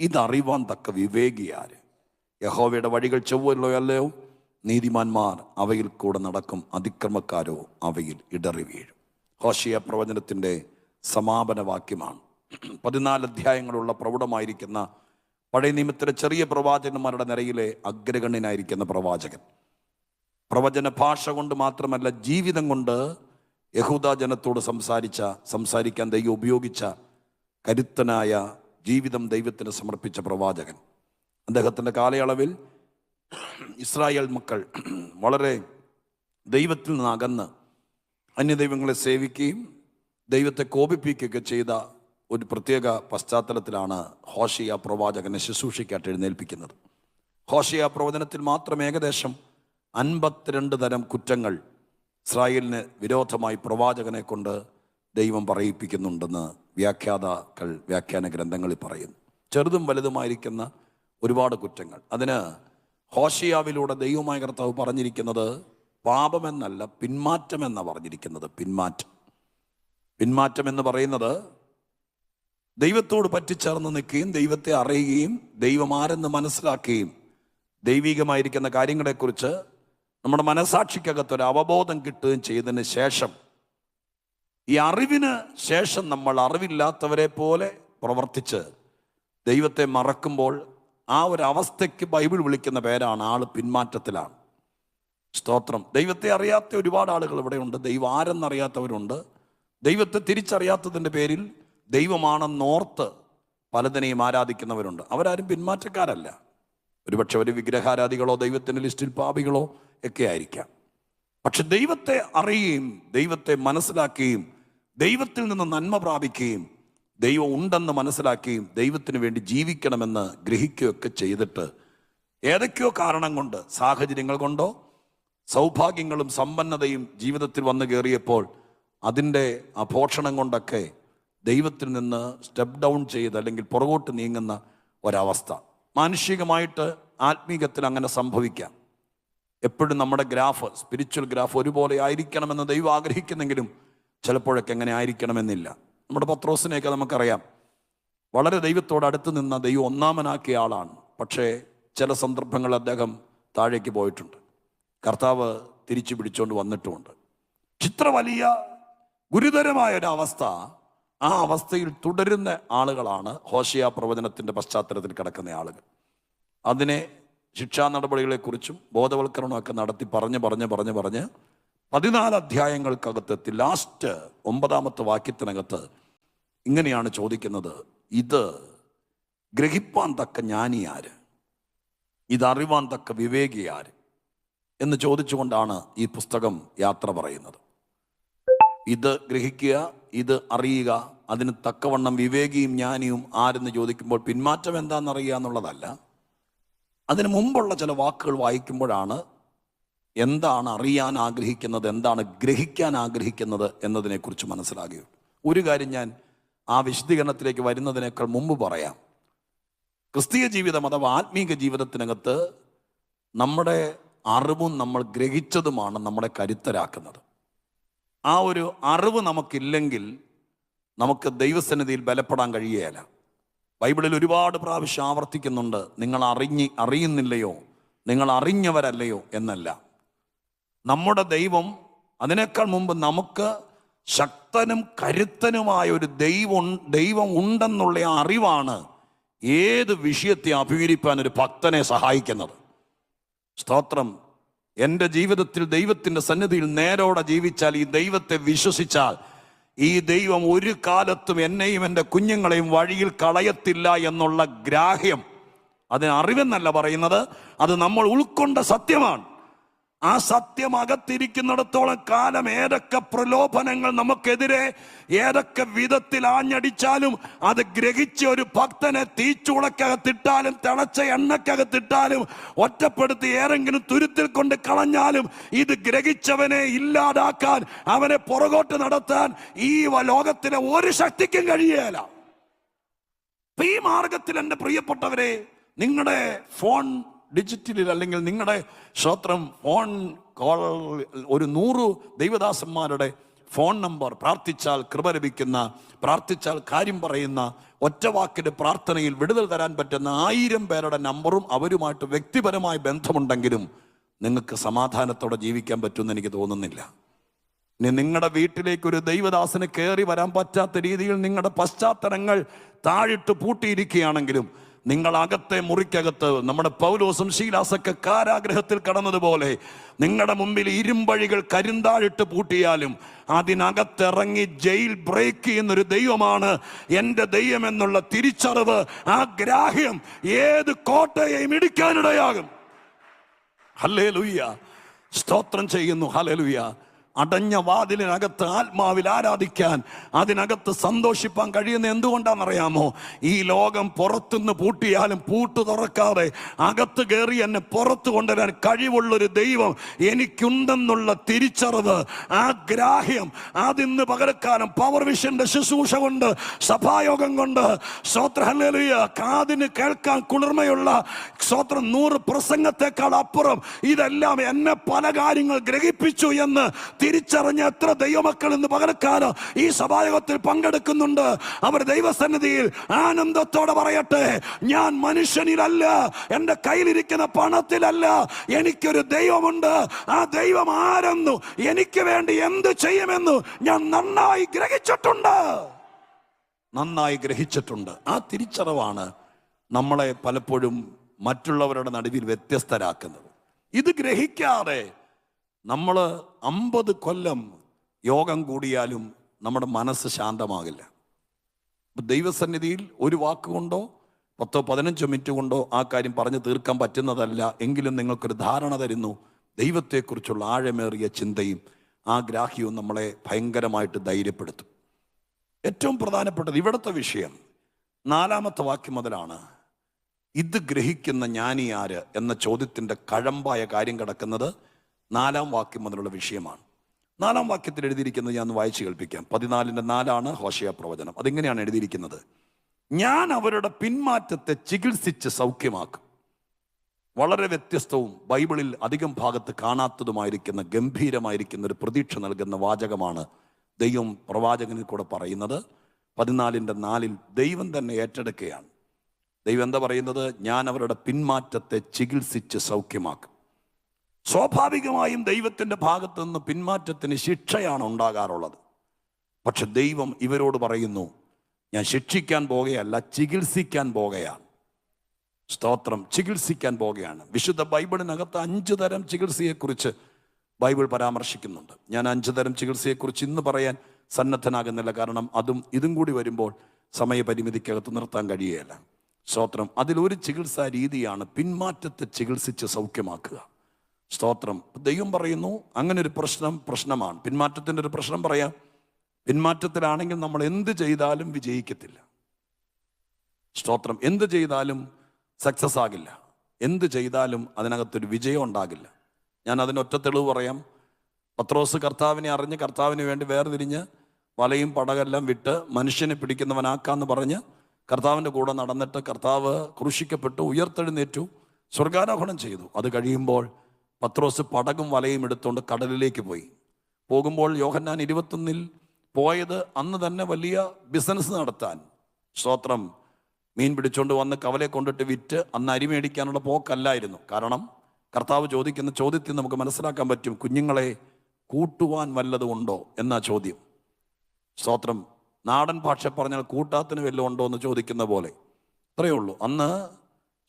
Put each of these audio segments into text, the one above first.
ഇതറിവാൻ തക്ക വിവേകിയാര് യഹോവയുടെ വഴികൾ ചൊവ്വല്ലോ അല്ലയോ? നീതിമാന്മാർ അവയിൽ കൂടെ നടക്കും അതിക്രമക്കാരോ അവയിൽ ഇടറി വീഴും. ഹോഷിയ പ്രവചനത്തിന്റെ സമാപന വാക്യമാണ് പതിനാല് അധ്യായങ്ങളുള്ള പ്രൗഢമായിരിക്കുന്ന പഴയ നിയമത്തിലെ ചെറിയ പ്രവാചകന്മാരുടെ നിരയിലെ അഗ്രഗണ്യനായിരിക്കുന്ന പ്രവാചകൻ. പ്രവചന ഭാഷ കൊണ്ട് മാത്രമല്ല ജീവിതം കൊണ്ട് യഹൂദ ജനത്തോട് സംസാരിച്ച സംസാരിക്കാൻ ദൈവം ഉപയോഗിച്ച കരുത്തനായ ജീവിതം ദൈവത്തിന് സമർപ്പിച്ച പ്രവാചകൻ. അദ്ദേഹത്തിന്റെ കാലയളവിൽ ഇസ്രായേൽ മക്കൾ വളരെ ദൈവത്തിൽ നിന്ന് അകന്ന് അന്യദൈവങ്ങളെ സേവിക്കുകയും ദൈവത്തെ കോപിപ്പിക്കുകയൊക്കെ ചെയ്ത ഒരു പ്രത്യേക പശ്ചാത്തലത്തിലാണ് ഹോഷിയ പ്രവാചകനെ ശുശ്രൂഷിക്കാട്ട് എഴുന്നേൽപ്പിക്കുന്നത്. ഹോഷിയ പ്രവചനത്തിൽ മാത്രം ഏകദേശം അൻപത്തിരണ്ട് തരം കുറ്റങ്ങൾ ഇസ്രായേലിന് വിരോധമായി പ്രവാചകനെ കൊണ്ട് ദൈവം പറയിപ്പിക്കുന്നുണ്ടെന്ന് വ്യാഖ്യാതാക്കൾ വ്യാഖ്യാന ഗ്രന്ഥങ്ങളിൽ പറയുന്നു. ചെറുതും വലുതുമായിരിക്കുന്ന ഒരുപാട് കുറ്റങ്ങൾ. അതിന് ഹോഷിയാവിലൂടെ ദൈവമായ കർത്താവ് പറഞ്ഞിരിക്കുന്നത് പാപമെന്നല്ല പിന്മാറ്റമെന്ന പറഞ്ഞിരിക്കുന്നത്. പിന്മാറ്റം. പിന്മാറ്റം എന്ന് പറയുന്നത് ദൈവത്തോട് പറ്റിച്ചേർന്ന് നിൽക്കുകയും ദൈവത്തെ അറിയുകയും ദൈവം ആരെന്ന് മനസ്സിലാക്കുകയും ദൈവികമായിരിക്കുന്ന കാര്യങ്ങളെക്കുറിച്ച് നമ്മുടെ മനസാക്ഷിക്കകത്തൊരു അവബോധം കിട്ടുകയും ചെയ്തതിന് ശേഷം ഈ അറിവിന് ശേഷം നമ്മൾ അറിവില്ലാത്തവരെ പോലെ പ്രവർത്തിച്ച് ദൈവത്തെ മറക്കുമ്പോൾ ആ ഒരു അവസ്ഥയ്ക്ക് ബൈബിൾ വിളിക്കുന്ന പേരാണ് ആൾ പിന്മാറ്റത്തിലാണ്. സ്തോത്രം. ദൈവത്തെ അറിയാത്ത ഒരുപാട് ആളുകൾ ഇവിടെയുണ്ട് ദൈവം ആരെന്നറിയാത്തവരുണ്ട്. ദൈവത്തെ തിരിച്ചറിയാത്തതിന്റെ പേരിൽ ദൈവമാണെന്നോർത്ത് പലതിനെയും ആരാധിക്കുന്നവരുണ്ട്. അവരാരും പിന്മാറ്റക്കാരല്ല. ഒരുപക്ഷെ ഒരു വിഗ്രഹാരാധികളോ ദൈവത്തിന്റെ ലിസ്റ്റിൽ പാപികളോ ഒക്കെ ആയിരിക്കാം. പക്ഷെ ദൈവത്തെ അറിയുകയും ദൈവത്തെ മനസ്സിലാക്കുകയും ദൈവത്തിൽ നിന്ന് നന്മ പ്രാപിക്കുകയും ദൈവം ഉണ്ടെന്ന് മനസ്സിലാക്കുകയും ദൈവത്തിന് വേണ്ടി ജീവിക്കണമെന്ന് ഗ്രഹിക്കുകയൊക്കെ ചെയ്തിട്ട് ഏതൊക്കെയോ കാരണം കൊണ്ട് സാഹചര്യങ്ങൾ കൊണ്ടോ സൗഭാഗ്യങ്ങളും സമ്പന്നതയും ജീവിതത്തിൽ വന്നു കയറിയപ്പോൾ അതിന്റെ അഭോഷണം കൊണ്ടൊക്കെ ദൈവത്തിൽ നിന്ന് സ്റ്റെപ്പ് ഡൗൺ ചെയ്ത് അല്ലെങ്കിൽ പുറകോട്ട് നീങ്ങുന്ന ഒരവസ്ഥ. മാനുഷികമായിട്ട് ആത്മീകത്തിൽ അങ്ങനെ സംഭവിക്കാം. എപ്പോഴും നമ്മുടെ ഗ്രാഫ് സ്പിരിച്വൽ ഗ്രാഫ് ഒരുപോലെ ആയിരിക്കണമെന്ന് ദൈവം ആഗ്രഹിക്കുന്നെങ്കിലും ചിലപ്പോഴൊക്കെ എങ്ങനെ ആയിരിക്കണമെന്നില്ല. നമ്മുടെ പത്രോസിനെയൊക്കെ നമുക്കറിയാം. വളരെ ദൈവത്തോട് അടുത്ത് നിന്ന ദൈവം ഒന്നാമനാക്കിയ ആളാണ്. പക്ഷേ ചില സന്ദർഭങ്ങൾ അദ്ദേഹം താഴേക്ക് പോയിട്ടുണ്ട്. കർത്താവ് തിരിച്ചു പിടിച്ചുകൊണ്ട് വന്നിട്ടുമുണ്ട്. ചിത്ര വലിയ ഗുരുതരമായ ഒരു അവസ്ഥ ആ അവസ്ഥയിൽ തുടരുന്ന ആളുകളാണ് ഹോഷിയ പ്രവചനത്തിന്റെ പശ്ചാത്തലത്തിൽ കിടക്കുന്ന ആളുകൾ. അതിനെ ശിക്ഷാ നടപടികളെക്കുറിച്ചും ബോധവൽക്കരണമൊക്കെ നടത്തി പറഞ്ഞ് പറഞ്ഞ് പറഞ്ഞ് പറഞ്ഞ് പതിനാല് അധ്യായങ്ങൾക്കകത്തെത്തി ലാസ്റ്റ് ഒമ്പതാമത്തെ വാക്യത്തിനകത്ത് ഇങ്ങനെയാണ് ചോദിക്കുന്നത്. ഇത് ഗ്രഹിപ്പാൻ തക്ക ജ്ഞാനി ആര്? ഇതറിവാൻ തക്ക വിവേകി ആര്? എന്ന് ചോദിച്ചുകൊണ്ടാണ് ഈ പുസ്തകം യാത്ര പറയുന്നത്. ഇത് ഗ്രഹിക്കുക ഇത് അറിയുക അതിന് തക്കവണ്ണം വിവേകിയും ജ്ഞാനിയും ആരെന്ന് ചോദിക്കുമ്പോൾ പിന്മാറ്റം എന്താണെന്നറിയുക എന്നുള്ളതല്ല. അതിന് മുമ്പുള്ള ചില വാക്കുകൾ വായിക്കുമ്പോഴാണ് എന്താണ് അറിയാൻ ആഗ്രഹിക്കുന്നത് എന്താണ് ഗ്രഹിക്കാൻ ആഗ്രഹിക്കുന്നത് എന്നതിനെക്കുറിച്ച് മനസ്സിലാകുകയുള്ളൂ ഒരു കാര്യം ഞാൻ ആ വിശദീകരണത്തിലേക്ക് വരുന്നതിനേക്കാൾ മുമ്പ് പറയാം. ക്രിസ്തീയ ജീവിതം അഥവാ ആത്മീക ജീവിതത്തിനകത്ത് നമ്മുടെ അറിവും നമ്മൾ ഗ്രഹിച്ചതുമാണ് നമ്മളെ കരുത്തരാക്കുന്നത്. ആ ഒരു അറിവ് നമുക്കില്ലെങ്കിൽ നമുക്ക് ദൈവസന്നിധിയിൽ ബലപ്പെടാൻ കഴിയുകയില്ല. ബൈബിളിൽ ഒരുപാട് പ്രാവശ്യം ആവർത്തിക്കുന്നുണ്ട് നിങ്ങൾ അറിഞ്ഞ് അറിയുന്നില്ലയോ? നിങ്ങൾ അറിഞ്ഞവരല്ലയോ? എന്നല്ല. നമ്മുടെ ദൈവം അതിനേക്കാൾ മുമ്പ് നമുക്ക് ശക്തനും കരുത്തനുമായ ഒരു ദൈവം ദൈവം ഉണ്ടെന്നുള്ള അറിവാണ് ഏത് വിഷയത്തെ അഭികരിപ്പാൻ ഒരു ഭക്തനെ സഹായിക്കുന്നത്. സ്തോത്രം. എന്റെ ജീവിതത്തിൽ ദൈവത്തിന്റെ സന്നിധിയിൽ നേരോടെ ജീവിച്ചാൽ ഈ ദൈവത്തെ വിശ്വസിച്ചാൽ ഈ ദൈവം ഒരു കാലത്തും എന്നെയും എന്റെ കുഞ്ഞുങ്ങളെയും വഴിയിൽ കളയത്തില്ല എന്നുള്ള ഗ്രാഹ്യം. അതിന് അറിവെന്നല്ല പറയുന്നത് അത് നമ്മൾ ഉൾക്കൊണ്ട സത്യമാണ്. ആ സത്യം അകത്തിരിക്കുന്നിടത്തോളം കാലം ഏതൊക്കെ പ്രലോഭനങ്ങൾ നമുക്കെതിരെ ഏതൊക്കെ വിധത്തിൽ ആഞ്ഞടിച്ചാലും അത് ഗ്രഹിച്ച ഒരു ഭക്തനെ തീച്ചുളക്കകത്തിട്ടാലും തിളച്ച എണ്ണക്കകത്തിട്ടാലും ഒറ്റപ്പെടുത്തി ഏതെങ്കിലും തുരുത്തിൽ കൊണ്ട് കളഞ്ഞാലും ഇത് ഗ്രഹിച്ചവനെ ഇല്ലാതാക്കാൻ അവനെ പുറകോട്ട് നടത്താൻ ഈ ലോകത്തിലെ ഒരു ശക്തിക്കും കഴിയേല ഈ മാർഗത്തിൽ എന്റെ പ്രിയപ്പെട്ടവരെ നിങ്ങളുടെ ഫോൺ ഡിജിറ്റലിൽ അല്ലെങ്കിൽ നിങ്ങളുടെ ശ്രോത്രം ഫോൺ കോൾ ഒരു നൂറ് ദൈവദാസന്മാരുടെ ഫോൺ നമ്പർ പ്രാർത്ഥിച്ചാൽ കൃപ ലഭിക്കുന്ന പ്രാർത്ഥിച്ചാൽ കാര്യം പറയുന്ന ഒറ്റവാക്കിന്റെ പ്രാർത്ഥനയിൽ വിടുതൽ തരാൻ പറ്റുന്ന ആയിരം പേരുടെ നമ്പറും അവരുമായിട്ട് വ്യക്തിപരമായ ബന്ധമുണ്ടെങ്കിലും നിങ്ങൾക്ക് സമാധാനത്തോടെ ജീവിക്കാൻ പറ്റുമെന്ന് എനിക്ക് തോന്നുന്നില്ല. ഇനി നിങ്ങളുടെ വീട്ടിലേക്ക് ഒരു ദൈവദാസന് കയറി വരാൻ പറ്റാത്ത രീതിയിൽ നിങ്ങളുടെ പശ്ചാത്തലങ്ങൾ താഴിട്ട് പൂട്ടിയിരിക്കുകയാണെങ്കിലും നിങ്ങൾ അകത്തെ മുറിക്കകത്ത് നമ്മുടെ പൗലോസും ശീലാസൊക്കെ കാരാഗ്രഹത്തിൽ കടന്നതുപോലെ നിങ്ങളുടെ മുമ്പിൽ ഇരുമ്പഴികൾ കരിന്താഴിട്ട് പൂട്ടിയാലും അതിനകത്തിറങ്ങി ജയിൽ ബ്രേക്ക് ചെയ്യുന്നൊരു ദൈവമാണ് എന്റെ ദൈവം എന്നുള്ള തിരിച്ചറിവ് ആ ഗ്രാഹ്യം ഏത് കോട്ടയെയും ഇടിക്കാനിടയാകും. ഹല്ലേ സ്തോത്രം ചെയ്യുന്നു. ഹലലുയ്യ അടഞ്ഞ വാതിലിനകത്ത് ആത്മാവിൽ ആരാധിക്കാൻ അതിനകത്ത് സന്തോഷിപ്പാൻ കഴിയുന്ന എന്തുകൊണ്ടാണെന്നറിയാമോ? ഈ ലോകം പുറത്തുനിന്ന് പൂട്ടിയാലും പൂട്ട് തുറക്കാതെ അകത്ത് കയറി എന്നെ പുറത്തു കൊണ്ടുവരാൻ കഴിവുള്ളൊരു ദൈവം എനിക്കുണ്ടെന്നുള്ള തിരിച്ചറിവ് ആ ഗ്രാഹ്യം അതിന്ന് പകരക്കാലം പവർ വിഷന്റെ ശുശ്രൂഷ കൊണ്ട് സഭായോഗം കൊണ്ട് സ്വോത്രഹലിയ കാതിന് കേൾക്കാൻ കുളിർമയുള്ള സ്വോത്രം നൂറ് പ്രസംഗത്തെക്കാൾ അപ്പുറം ഇതെല്ലാം എന്നെ പല കാര്യങ്ങൾ ഗ്രഹിപ്പിച്ചു എന്ന് തിരിച്ചറിഞ്ഞ എത്ര ദൈവമക്കൾ ഇന്ന് പകരക്കാലം ഈ സഭായോഗത്തിൽ പങ്കെടുക്കുന്നുണ്ട്. അവർ ദൈവസന്നിധിയിൽ ആനന്ദത്തോടെ പറയട്ടെ ഞാൻ മനുഷ്യനിലല്ല എന്റെ കയ്യിലിരിക്കുന്ന പണത്തിലല്ല എനിക്കൊരു ദൈവമുണ്ട്. ആ ദൈവം ആരെന്നു എനിക്ക് വേണ്ടി എന്ത് ചെയ്യുമെന്നു ഞാൻ നന്നായി ഗ്രഹിച്ചിട്ടുണ്ട്. നന്നായി ഗ്രഹിച്ചിട്ടുണ്ട്. ആ തിരിച്ചറിവാണ് നമ്മളെ പലപ്പോഴും മറ്റുള്ളവരുടെ നടുവിൽ വ്യത്യസ്തരാക്കുന്നത്. ഇത് ഗ്രഹിക്കാതെ നമ്മൾ അമ്പത് കൊല്ലം യോഗം കൂടിയാലും നമ്മുടെ മനസ്സ് ശാന്തമാകില്ല. ദൈവസന്നിധിയിൽ ഒരു വാക്കുകൊണ്ടോ പത്തോ പതിനഞ്ചോ മിനിറ്റ് കൊണ്ടോ ആ കാര്യം പറഞ്ഞു തീർക്കാൻ പറ്റുന്നതല്ല. എങ്കിലും നിങ്ങൾക്കൊരു ധാരണ തരുന്നു. ദൈവത്തെക്കുറിച്ചുള്ള ആഴമേറിയ ചിന്തയും ആ ഗ്രാഹ്യവും നമ്മളെ ഭയങ്കരമായിട്ട് ധൈര്യപ്പെടുത്തും. ഏറ്റവും പ്രധാനപ്പെട്ടത് ഇവിടുത്തെ വിഷയം. നാലാമത്തെ വാക്യം മുതലാണ് ഇത് ഗ്രഹിക്കുന്ന ജ്ഞാനി ആര് എന്ന ചോദ്യത്തിന്റെ കഴമ്പായ കാര്യം കിടക്കുന്നത് നാലാം വാക്യം മുതലുള്ള വിഷയമാണ്. നാലാം വാക്യത്തിൽ എഴുതിയിരിക്കുന്നത് ഞാൻ വായിച്ചു കേൾപ്പിക്കാം. പതിനാലിന്റെ നാലാണ് ഹോഷയ പ്രവചനം. അതിങ്ങനെയാണ് എഴുതിയിരിക്കുന്നത്? ഞാൻ അവരുടെ പിന്മാറ്റത്തെ ചികിത്സിച്ച് സൗഖ്യമാക്കും. വളരെ വ്യത്യസ്തവും ബൈബിളിൽ അധികം ഭാഗത്ത് കാണാത്തതുമായിരിക്കുന്ന ഗംഭീരമായിരിക്കുന്ന ഒരു പ്രതീക്ഷ നൽകുന്ന വാചകമാണ് ദൈവം പ്രവാചകനിൽ കൂടെ പറയുന്നത്. പതിനാലിന്റെ നാലിൽ ദൈവം തന്നെ ഏറ്റെടുക്കുകയാണ്. ദൈവം എന്താ പറയുന്നത്? ഞാൻ അവരുടെ പിന്മാറ്റത്തെ ചികിത്സിച്ച് സൗഖ്യമാക്കും. സ്വാഭാവികമായും ദൈവത്തിന്റെ ഭാഗത്തു നിന്ന് പിന്മാറ്റത്തിന് ശിക്ഷയാണ് ഉണ്ടാകാറുള്ളത്. പക്ഷെ ദൈവം ഇവരോട് പറയുന്നു ഞാൻ ശിക്ഷിക്കാൻ പോകുകയല്ല ചികിത്സിക്കാൻ പോകുകയാണ് സ്തോത്രം ചികിത്സിക്കാൻ പോകുകയാണ് വിശുദ്ധ ബൈബിളിനകത്ത് അഞ്ച് തരം ചികിത്സയെക്കുറിച്ച് ബൈബിൾ പരാമർശിക്കുന്നുണ്ട്. ഞാൻ അഞ്ച് തരം ചികിത്സയെക്കുറിച്ച് ഇന്ന് പറയാൻ സന്നദ്ധനാകുന്നില്ല. കാരണം അതും ഇതും കൂടി വരുമ്പോൾ സമയപരിമിതിക്കകത്ത് നിർത്താൻ കഴിയുകയില്ല സ്തോത്രം അതിലൊരു ചികിത്സാ രീതിയാണ് പിന്മാറ്റത്തെ ചികിത്സിച്ച് സൗഖ്യമാക്കുക. സ്തോത്രം. ദൈവം പറയുന്നു അങ്ങനെ ഒരു പ്രശ്നം പ്രശ്നമാണ്. പിന്മാറ്റത്തിന്റെ ഒരു പ്രശ്നം പറയാം പിന്മാറ്റത്തിലാണെങ്കിൽ നമ്മൾ എന്ത് ചെയ്താലും വിജയിക്കത്തില്ല. സ്തോത്രം. എന്ത് ചെയ്താലും സക്സസ് ആകില്ല. എന്ത് ചെയ്താലും അതിനകത്തൊരു വിജയം ഉണ്ടാകില്ല. ഞാൻ അതിനൊറ്റ തെളിവ് പറയാം. പത്രോസ് കർത്താവിനെ അറിഞ്ഞ് കർത്താവിന് വേണ്ടി വേർതിരിഞ്ഞ് വലയും പടകെല്ലാം വിട്ട് മനുഷ്യനെ പിടിക്കുന്നവനാക്കാന്ന് പറഞ്ഞ് കർത്താവിന്റെ കൂടെ നടന്നിട്ട് കർത്താവ് ക്രൂശിക്കപ്പെട്ടു ഉയർത്തെഴുന്നേറ്റു സ്വർഗാരോഹണം ചെയ്തു. അത് കഴിയുമ്പോൾ പത്രോസ് പടകും വലയും എടുത്തുകൊണ്ട് കടലിലേക്ക് പോയി. പോകുമ്പോൾ യോഹന്നാൻ ഇരുപത്തൊന്നിൽ പോയത് അന്ന് തന്നെ വലിയ ബിസിനസ് നടത്താൻ. സ്തോത്രം. മീൻ പിടിച്ചുകൊണ്ട് വന്ന് കവലെ കൊണ്ടിട്ട് വിറ്റ് അന്ന് അരി മേടിക്കാനുള്ള പോക്കല്ലായിരുന്നു. കാരണം കർത്താവ് ചോദിക്കുന്ന ചോദ്യത്തിൽ നമുക്ക് മനസ്സിലാക്കാൻ പറ്റും കുഞ്ഞുങ്ങളെ കൂട്ടുവാൻ വല്ലതുണ്ടോ എന്ന ചോദ്യം. സ്തോത്രം. നാടൻ ഭാഷ പറഞ്ഞാൽ കൂട്ടാത്തിന് വല്ലതും ഉണ്ടോ എന്ന് ചോദിക്കുന്ന പോലെ. അത്രയേ ഉള്ളൂ. അന്ന്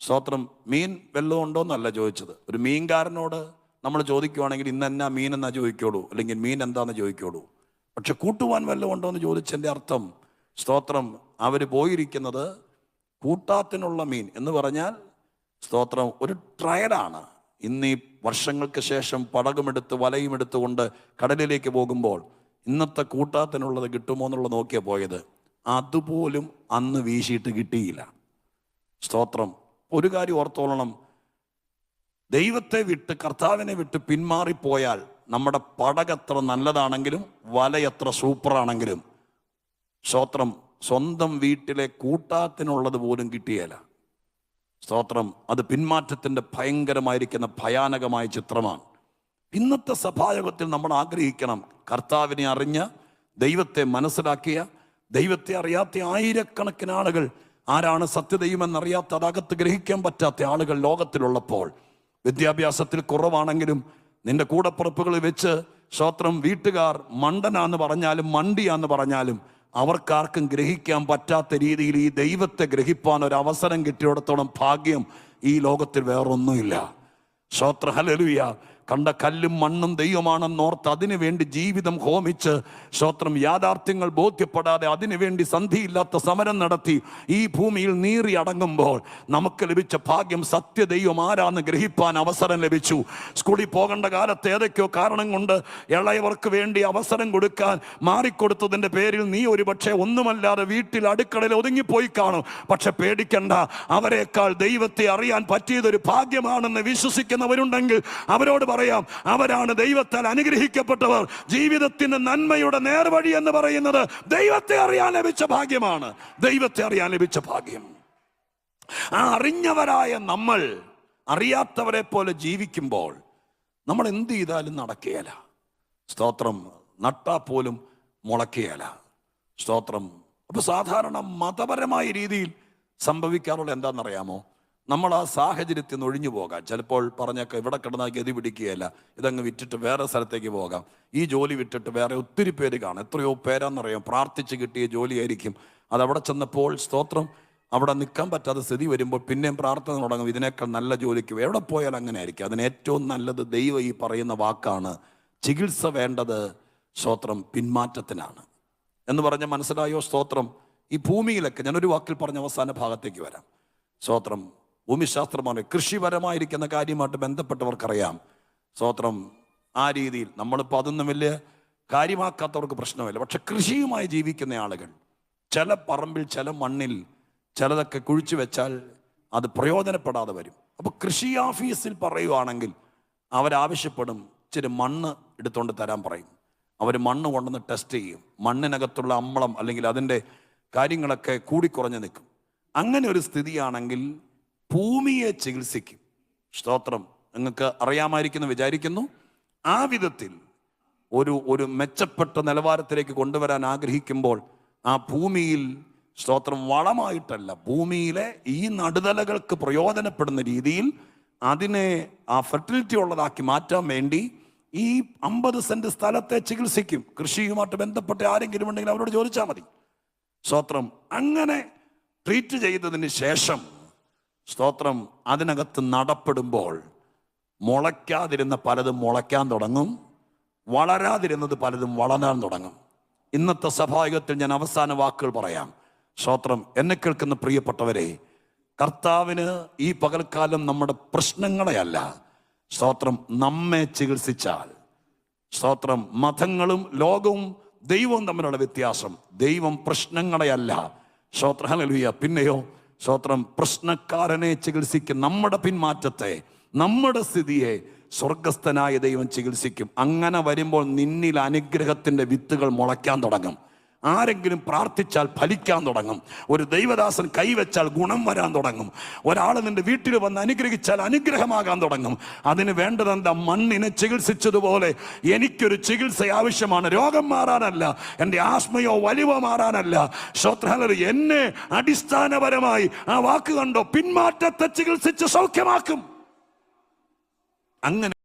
സ്തോത്രം. മീൻ വെള്ളം ഉണ്ടോ എന്നല്ല ചോദിച്ചത്. ഒരു മീൻകാരനോട് നമ്മൾ ചോദിക്കുവാണെങ്കിൽ ഇന്ന് എന്നാ മീൻ എന്നാ ചോദിക്കോളൂ അല്ലെങ്കിൽ മീൻ എന്താന്ന് ചോദിക്കോളൂ പക്ഷെ കൂട്ടുവാൻ വല്ലതും ഉണ്ടോ എന്ന് ചോദിച്ചതിന്റെ അർത്ഥം സ്തോത്രം അവർ പോയിരിക്കുന്നത് കൂട്ടാത്തിനുള്ള മീൻ എന്ന് പറഞ്ഞാൽ സ്തോത്രം ഒരു ട്രയലാണ് ഇന്ന് ഈ വർഷങ്ങൾക്ക് ശേഷം പടകുമെടുത്ത് വലയും എടുത്തുകൊണ്ട് കടലിലേക്ക് പോകുമ്പോൾ ഇന്നത്തെ കൂട്ടാത്തിനുള്ളത് കിട്ടുമോ എന്നുള്ളത് നോക്കിയാൽ പോയത്. അതുപോലും അന്ന് വീശിയിട്ട് കിട്ടിയില്ല. സ്തോത്രം ഒരു കാര്യം ഓർത്തോളണം. ദൈവത്തെ വിട്ട് കർത്താവിനെ വിട്ട് പിന്മാറിപ്പോയാൽ നമ്മുടെ പടകത്ര നല്ലതാണെങ്കിലും വലയത്ര സൂപ്പറാണെങ്കിലും സ്തോത്രം സ്വന്തം വീട്ടിലെ കൂട്ടാത്തിനുള്ളത് പോലും കിട്ടിയല്ല സ്തോത്രം അത് പിന്മാറ്റത്തിന്റെ ഭയങ്കരമായിരിക്കുന്ന ഭയാനകമായ ചിത്രമാണ്. ഇന്നത്തെ സഭായോഗത്തിൽ നമ്മൾ ആഗ്രഹിക്കണം കർത്താവിനെ അറിഞ്ഞ ദൈവത്തെ മനസ്സിലാക്കിയ ദൈവത്തെ അറിയാത്ത ആയിരക്കണക്കിന് ആളുകൾ ആരാണ് സത്യദൈവമെന്നറിയാത്ത അതകത്ത് ഗ്രഹിക്കാൻ പറ്റാത്ത ആളുകൾ ലോകത്തിലുള്ളപ്പോൾ വിദ്യാഭ്യാസത്തിൽ കുറവാണെങ്കിലും നിന്റെ കൂടപ്പുറപ്പുകൾ വെച്ച് സ്വത്രം വീട്ടുകാർ മണ്ടനാന്ന് പറഞ്ഞാലും മണ്ടിയാന്ന് പറഞ്ഞാലും അവർക്കാർക്കും ഗ്രഹിക്കാൻ പറ്റാത്ത രീതിയിൽ ഈ ദൈവത്തെ ഗ്രഹിപ്പാൻ ഒരു അവസരം കിട്ടിയിടത്തോളം ഭാഗ്യം ഈ ലോകത്തിൽ വേറൊന്നുമില്ല. സ്വത്ര ഹലലുയ കണ്ട കല്ലും മണ്ണും ദൈവമാണെന്നോർത്ത് അതിനു വേണ്ടി ജീവിതം ഹോമിച്ച് ശ്രോത്രം യാഥാർത്ഥ്യങ്ങൾ ബോധ്യപ്പെടാതെ അതിനുവേണ്ടി സന്ധിയില്ലാത്ത സമരം നടത്തി ഈ ഭൂമിയിൽ നീറി അടങ്ങുമ്പോൾ നമുക്ക് ലഭിച്ച ഭാഗ്യം സത്യദൈവം ആരാന്ന് ഗ്രഹിപ്പാൻ അവസരം ലഭിച്ചു. സ്കൂളിൽ പോകേണ്ട കാലത്ത് ഏതൊക്കെയോ കാരണം കൊണ്ട് ഇളയവർക്ക് വേണ്ടി അവസരം കൊടുക്കാൻ മാറിക്കൊടുത്തതിന്റെ പേരിൽ നീ ഒരു പക്ഷേ ഒന്നുമല്ലാതെ വീട്ടിൽ അടുക്കളയിൽ ഒതുങ്ങിപ്പോയി കാണും. പക്ഷെ പേടിക്കണ്ട അവരെക്കാൾ ദൈവത്തെ അറിയാൻ പറ്റിയതൊരു ഭാഗ്യമാണെന്ന് വിശ്വസിക്കുന്നവരുണ്ടെങ്കിൽ അവരോട് പറയാം. അവരാണ് ദൈവത്താൽ അനുഗ്രഹിക്കപ്പെട്ടവർ. ജീവിതത്തിന് നന്മയുടെ നേർവഴി എന്ന് പറയുന്നത് ദൈവത്തെ അറിയാൻ ലഭിച്ച ഭാഗ്യമാണ്. ദൈവത്തെ അറിയാൻ ലഭിച്ച ഭാഗ്യം. ആ അറിഞ്ഞവരായ നമ്മൾ അറിയാത്തവരെ പോലെ ജീവിക്കുമ്പോൾ നമ്മൾ എന്ത് ചെയ്താലും നടക്കുകയല്ല. സ്തോത്രം നട്ടാ പോലും മുളക്കുകയല്ല. സ്തോത്രം. അപ്പൊ സാധാരണ മതപരമായ രീതിയിൽ സംഭവിക്കാറുള്ള എന്താണെന്നറിയാമോ? നമ്മൾ ആ സാഹചര്യത്തിൽ നിന്ന് ഒഴിഞ്ഞു പോകാം. ചിലപ്പോൾ പറഞ്ഞൊക്കെ ഇവിടെ കിടന്നാൽ ഗതി പിടിക്കുകയല്ല. ഇതങ്ങ് വിറ്റിട്ട് വേറെ സ്ഥലത്തേക്ക് പോകാം. ഈ ജോലി വിട്ടിട്ട് വേറെ ഒത്തിരി പേര് കാണും. എത്രയോ പേരാന്നറിയാം. പ്രാർത്ഥിച്ച് കിട്ടിയ ജോലിയായിരിക്കും. അത് അവിടെ ചെന്നപ്പോൾ സ്തോത്രം. അവിടെ നിൽക്കാൻ പറ്റാത്ത സ്ഥിതി വരുമ്പോൾ പിന്നെയും പ്രാർത്ഥന തുടങ്ങും. ഇതിനേക്കാൾ നല്ല ജോലിക്ക് എവിടെ പോയാൽ അങ്ങനെ ആയിരിക്കും അതിന് ഏറ്റവും നല്ലത് ദൈവം ഈ പറയുന്ന വാക്കാണ്. ചികിത്സ വേണ്ടത് സ്തോത്രം പിന്മാറ്റത്തിനാണ്. എന്ന് പറഞ്ഞ മനസ്സിലായോ സ്തോത്രം? ഈ ഭൂമിയിലൊക്കെ ഞാനൊരു വാക്കിൽ പറഞ്ഞ അവസാന ഭാഗത്തേക്ക് വരാം. സ്തോത്രം ഭൂമിശാസ്ത്രമാണ്. കൃഷിപരമായിരിക്കുന്ന കാര്യമായിട്ട് ബന്ധപ്പെട്ടവർക്കറിയാം. സ്തോത്രം. ആ രീതിയിൽ നമ്മളിപ്പോൾ അതൊന്നും വലിയ കാര്യമാക്കാത്തവർക്ക് പ്രശ്നമില്ല. പക്ഷെ കൃഷിയുമായി ജീവിക്കുന്ന ആളുകൾ ചില പറമ്പിൽ ചില മണ്ണിൽ ചിലതൊക്കെ കുഴിച്ചു വെച്ചാൽ അത് പ്രയോജനപ്പെടാതെ വരും. അപ്പോൾ കൃഷി ഓഫീസിൽ പറയുവാണെങ്കിൽ അവരാവശ്യപ്പെടും ഇച്ചിരി മണ്ണ് എടുത്തുകൊണ്ട് തരാൻ പറയും. അവർ മണ്ണ് കൊണ്ടുവന്ന് ടെസ്റ്റ് ചെയ്യും. മണ്ണിനകത്തുള്ള അമ്ലം അല്ലെങ്കിൽ അതിന്റെ കാര്യങ്ങളൊക്കെ കൂടിക്കുറഞ്ഞ് നിൽക്കും. അങ്ങനെ ഒരു സ്ഥിതിയാണെങ്കിൽ ഭൂമിയെ ചികിത്സിക്കും. സ്തോത്രം. നിങ്ങൾക്ക് അറിയാമായിരിക്കുന്നു വിചാരിക്കുന്നു. ആ വിധത്തിൽ ഒരു ഒരു മെച്ചപ്പെട്ട നിലവാരത്തിലേക്ക് കൊണ്ടുവരാൻ ആഗ്രഹിക്കുമ്പോൾ ആ ഭൂമിയിൽ സ്തോത്രം വളമായിട്ടല്ല ഭൂമിയിലെ ഈ നടുതലകൾക്ക് പ്രയോജനപ്പെടുന്ന രീതിയിൽ അതിനെ ആ ഫെർട്ടിലിറ്റി ഉള്ളതാക്കി മാറ്റാൻ വേണ്ടി ഈ അമ്പത് സെന്റ് സ്ഥലത്തെ ചികിത്സിക്കും. കൃഷിയുമായിട്ട് ബന്ധപ്പെട്ട ആരെങ്കിലും ഉണ്ടെങ്കിൽ അവരോട് ചോദിച്ചാൽ മതി. സ്തോത്രം. അങ്ങനെ ട്രീറ്റ് ചെയ്തതിന് ശേഷം സ്തോത്രം അതിനകത്ത് നടപ്പെടുമ്പോൾ മുളയ്ക്കാതിരുന്ന പലതും മുളയ്ക്കാൻ തുടങ്ങും. വളരാതിരുന്നത് പലതും വളരാൻ തുടങ്ങും. ഇന്നത്തെ സഭായുഗത്തിൽ ഞാൻ അവസാന വാക്കുകൾ പറയാം. സ്തോത്രം എന്നെ കേൾക്കുന്ന പ്രിയപ്പെട്ടവരെ കർത്താവിന് ഈ പകൽക്കാലം നമ്മുടെ പ്രശ്നങ്ങളെയല്ല. സ്തോത്രം നമ്മെ ചികിത്സിച്ചാൽ. സ്തോത്രം മതങ്ങളും ലോകവും ദൈവവും തമ്മിലുള്ള വ്യത്യാസം. ദൈവം പ്രശ്നങ്ങളെയല്ല. സ്തോത്രഹലലുയ പിന്നെയോ സ്തോത്രം. പ്രശ്നക്കാരനെ ചികിത്സിക്കും. നമ്മുടെ പിന്മാറ്റത്തെ നമ്മുടെ സ്ഥിതിയെ സ്വർഗസ്ഥനായ ദൈവം ചികിത്സിക്കും. അങ്ങനെ വരുമ്പോൾ നിന്നിൽ അനുഗ്രഹത്തിന്റെ വിത്തുകൾ മുളയ്ക്കാൻ തുടങ്ങും. ആരെങ്കിലും പ്രാർത്ഥിച്ചാൽ ഫലിക്കാൻ തുടങ്ങും. ഒരു ദൈവദാസൻ കൈവച്ചാൽ ഗുണം വരാൻ തുടങ്ങും. ഒരാൾ നിന്റെ വീട്ടിൽ വന്ന് അനുഗ്രഹിച്ചാൽ അനുഗ്രഹമാകാൻ തുടങ്ങും. അതിന് വേണ്ടതെന്താ മണ്ണിനെ ചികിത്സിച്ചതുപോലെ എനിക്കൊരു ചികിത്സ ആവശ്യമാണ്. രോഗം മാറാനല്ല. എന്റെ ആസ്മയോ വലിവോ മാറാനല്ല. ശ്രോത്രഹലർ എന്നെ അടിസ്ഥാനപരമായി ആ വാക്ക് കണ്ടോ? പിന്മാറ്റത്തെ ചികിത്സിച്ച് സൗഖ്യമാക്കും. അങ്ങനെ